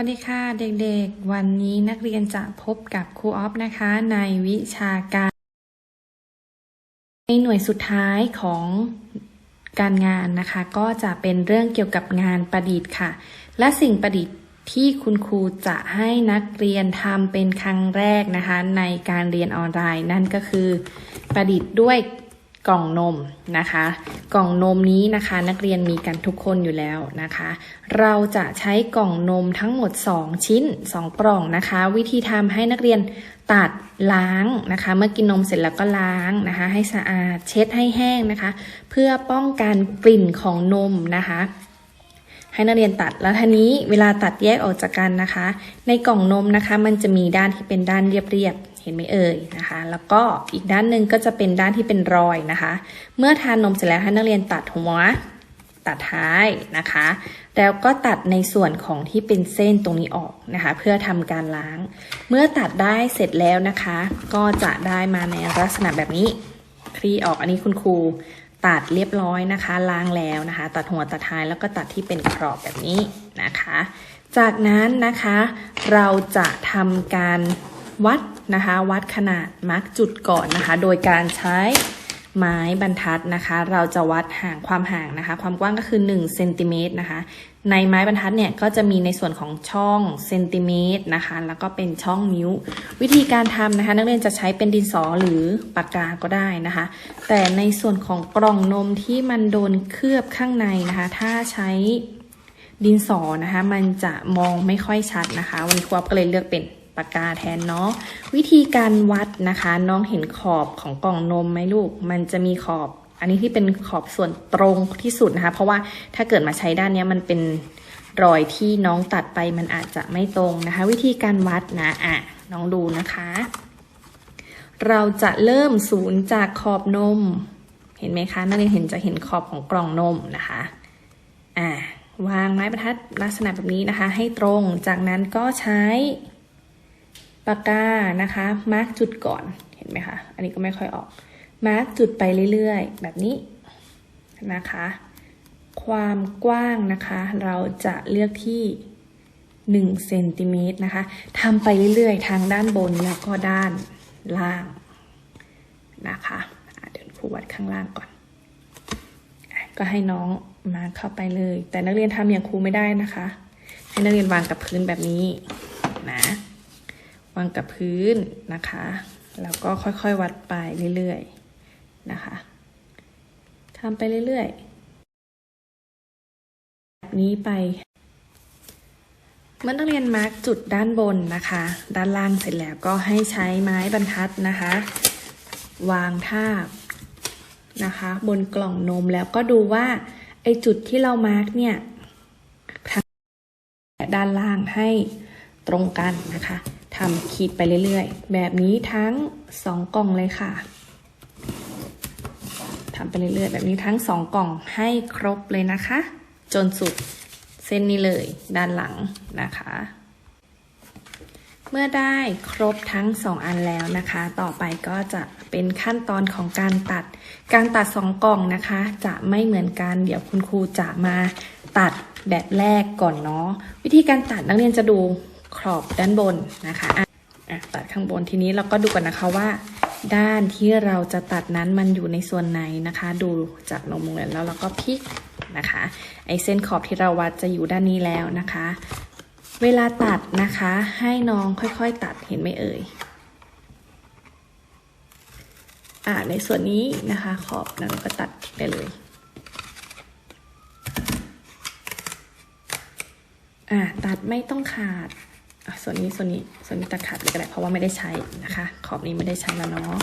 วัสดีค่ะเด็กๆ วันนี้นักเรียนจะพบกับครูออฟนะคะ ในวิชาการ ในหน่วยสุดท้ายของการงานนะคะ ก็จะเป็นเรื่องเกี่ยวกับงานประดิษฐ์ค่ะ และสิ่งประดิษฐ์ที่คุณครูจะให้นักเรียนทำเป็นครั้งแรกนะคะ ในการเรียนออนไลน์นั่นก็คือ ประดิษฐ์ด้วย กล่องนมนะคะ กล่องนมนี้นะคะ นักเรียนมีกันทุกคนอยู่แล้วนะคะ เราจะใช้กล่องนมทั้งหมด 2 ชิ้น 2 กล่องนะคะ วิธีทำให้นักเรียนตัดล้างนะคะ เมื่อกินนมเสร็จแล้วก็ล้างนะคะ ให้สะอาดเช็ดให้แห้งนะคะ เพื่อป้องกันกลิ่นของนมนะคะให้นักเรียนตัดแล้วทีนี้เวลาตัดแยกออกจากกันนะคะ ในกล่องนมนะคะ มันจะมีด้านที่เป็นด้านเรียบ ห็นไหมเอ่ยนะคะ แล้วก็อีกด้านหนึ่งก็จะเป็นด้านที่เป็นรอยนะคะ เมื่อทานนมเสร็จแล้วให้นักเรียนตัดหัว ตัดท้ายนะคะ แล้วก็ตัดในส่วนของที่เป็นเส้นตรงนี้ออกนะคะ เพื่อทำการล้าง เมื่อตัดได้เสร็จแล้วนะคะ ก็จะได้มาในลักษณะแบบนี้คลี่ออกอันนี้คุณครูตัดเรียบร้อยนะคะ ล้างแล้วนะคะ ตัดหัวตัดท้ายแล้วก็ตัดที่เป็นกรอบแบบนี้นะคะ จากนั้นนะคะ เราจะทำการ วัดนะคะ วัดขนาดมาร์กจุดก่อนนะคะ โดยการใช้ไม้บรรทัดนะคะ เราจะวัดห่างความห่างนะคะ ความกว้างก็คือ1เซนติเมตรนะคะ ในไม้บรรทัดเนี่ยก็จะมีในส่วนของช่องเซนติเมตรนะคะ แล้วก็เป็นช่องนิ้ว วิธีการทำนะคะ นักเรียนจะใช้เป็นดินสอหรือปากกาก็ได้นะคะ แต่ในส่วนของกล่องนมที่มันโดนเคลือบข้างในนะคะ ถ้าใช้ดินสอนะคะ มันจะมองไม่ค่อยชัดนะคะ วันนี้ครูอ๊อฟก็เลยเลือกเป็น ปากกาแทนเนาะวิธีการวัดนะคะ น้องเห็นขอบของกล่องนมไหมลูก มันจะมีขอบ อันนี้ที่เป็นขอบส่วนตรงที่สุดนะคะ เพราะว่าถ้าเกิดมาใช้ด้านนี้มันเป็นรอยที่น้องตัดไปมันอาจจะไม่ตรงนะคะ วิธีการวัดนะอะน้องดูนะคะ เราจะเริ่มศูนย์จากขอบนม เห็นไหมคะนักเรียนเห็นจะเห็นขอบของกล่องนมนะคะอ่าวางไม้บรรทัดลักษณะแบบนี้นะคะ ให้ตรงจากนั้นก็ใช้ ปากกานะคะมาร์กจุดก่อนเห็นไหมคะ อันนี้ก็ไม่ค่อยออกมาร์กจุดไปเรื่อยๆ แบบนี้นะคะ ความกว้างนะคะ เราจะเลือกที่1เซนติเมตรนะคะทำไปเรื่อยๆ ทางด้านบนแล้วก็ด้านล่างนะคะะเดี๋ยวครูวัดข้างล่างก่อนอก็ให้น้องมาเข้าไปเลย แต่นักเรียนทำอย่างครูไม่ได้นะคะ ให้นักเรียนวางกับพื้นแบบนี้นะ วางกับพื้นนะคะ แล้วก็ค่อยๆวัดไปเรื่อยๆนะคะทำไปเรื่อยๆ แบบนี้ไป เมื่อนักเรียนมาร์กจุดด้านบนนะคะ ด้านล่างเสร็จแล้วก็ให้ใช้ไม้บรรทัดนะคะ วางทาบนะคะ บนกล่องนมแล้วก็ดูว่าไอจุดที่เรามาร์กเนี่ยทางด้านล่างให้ตรงกันนะคะ ทำขีดไปเรื่อยๆ แบบนี้ทั้งสองกล่องเลยค่ะทำไปเรื่อยๆ แบบนี้ทั้งสองกล่องให้ครบเลยนะคะ จนสุดเส้นนี้เลยด้านหลังนะคะ เมื่อได้ครบทั้งสองอันแล้วนะคะ ต่อไปก็จะเป็นขั้นตอนของการตัด การตัดสองกล่องนะคะ จะไม่เหมือนกัน เดี๋ยวคุณครูจะมาตัดแบบแรกก่อนเนาะวิธีการตัดนักเรียนจะดู ขอบด้านบนนะคะอะอะตัดข้างบนทีนี้เราก็ดูกันนะคะว่า ด้านที่เราจะตัดนั้นมันอยู่ในส่วนไหนนะคะ ดูจากนมเหมือแล้วเราก็พลิกนะคะไอเส้นขอบที่เราวัดจะอยู่ด้านนี้แล้วนะคะ เวลาตัดนะคะให้น้องค่อยๆตัดเห็นไหมเอ่ยอ่าในส่วนนี้นะคะขอบนั้นก็ตัดได้เลยอ่าตัดไม่ต้องขาด ส่วนนี้ส่วนนี้ส่วนนี้ตัดขาดเลยก็ได้เพราะว่าไม่ได้ใช้นะคะ ขอบนี้ไม่ได้ใช้แล้วเนาะ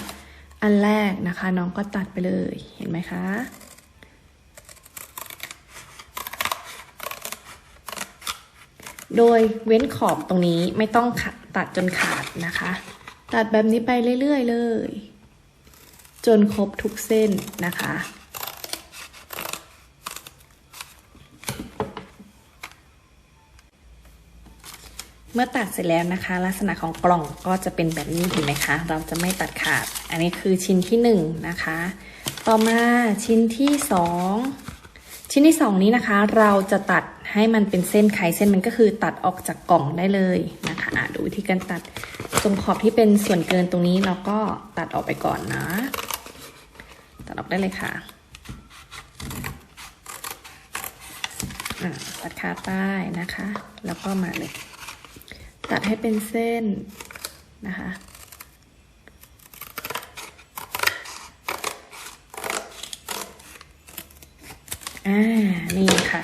อันแรกนะคะน้องก็ตัดไปเลยเห็นไหมคะโดยเว้นขอบตรงนี้ไม่ต้องตัดจนขาดนะคะ ตัดแบบนี้ไปเรื่อยๆเลย จนครบทุกเส้นนะคะ เมื่อตัดเสร็จแล้วนะคะ ลักษณะของกล่องก็จะเป็นแบบนี้เห็นไหมคะ เราจะไม่ตัดขาด อันนี้คือชิ้นที่หนึ่งนะคะ ต่อมาชิ้นที่สองชิ้นที่สองนี้นะคะ เราจะตัดให้มันเป็นเส้นไขเส้นมันก็คือตัดออกจากกล่องได้เลยนะคะะดูวิธีการตัดตรงขอบที่เป็นส่วนเกินตรงนี้เราก็ตัดออกไปก่อนนะ ตัดออกได้เลยค่ะอะตัดขาใต้นะคะ แล้วก็มาเลย ตัดให้เป็นเส้นนะคะอ่า นี่ค่ะ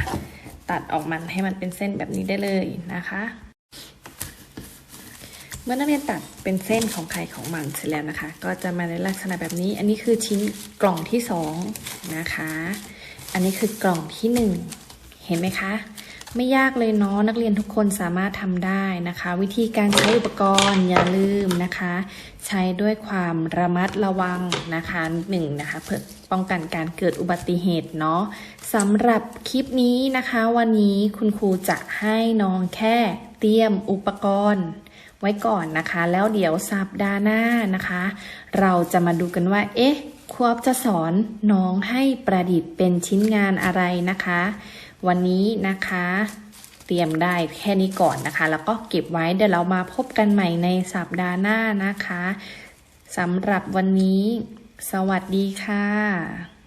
ตัดออกมันให้มันเป็นเส้นแบบนี้ได้เลยนะคะ เมื่อนักเรียนตัดเป็นเส้นของไข่ของมันเสร็จแล้วนะคะ ก็จะมาในลักษณะแบบนี้ อันนี้คือชิ้นกล่องที่สองนะคะ อันนี้คือกล่องที่หนึ่ง เห็นไหมคะ ไม่ยากเลยเนาะนักเรียนทุกคนสามารถทำได้นะคะ วิธีการใช้อุปกรณ์อย่าลืมนะคะ ใช้ด้วยความระมัดระวังนะคะหนึ่งนะคะเพื่อป้องกันการเกิดอุบัติเหตุเนาะสำหรับคลิปนี้นะคะ วันนี้คุณครูจะให้น้องแค่เตรียมอุปกรณ์ไว้ก่อนนะคะ แล้วเดี๋ยวสัปดาห์หน้านะคะ เราจะมาดูกันว่า เอ๊ะครูจะสอนน้องให้ประดิษฐ์เป็นชิ้นงานอะไรนะคะ วันนี้นะคะ เตรียมได้แค่นี้ก่อนนะคะ แล้วก็เก็บไว้เดี๋ยวเรามาพบกันใหม่ในสัปดาห์หน้านะคะสำหรับวันนี้ สวัสดีค่ะ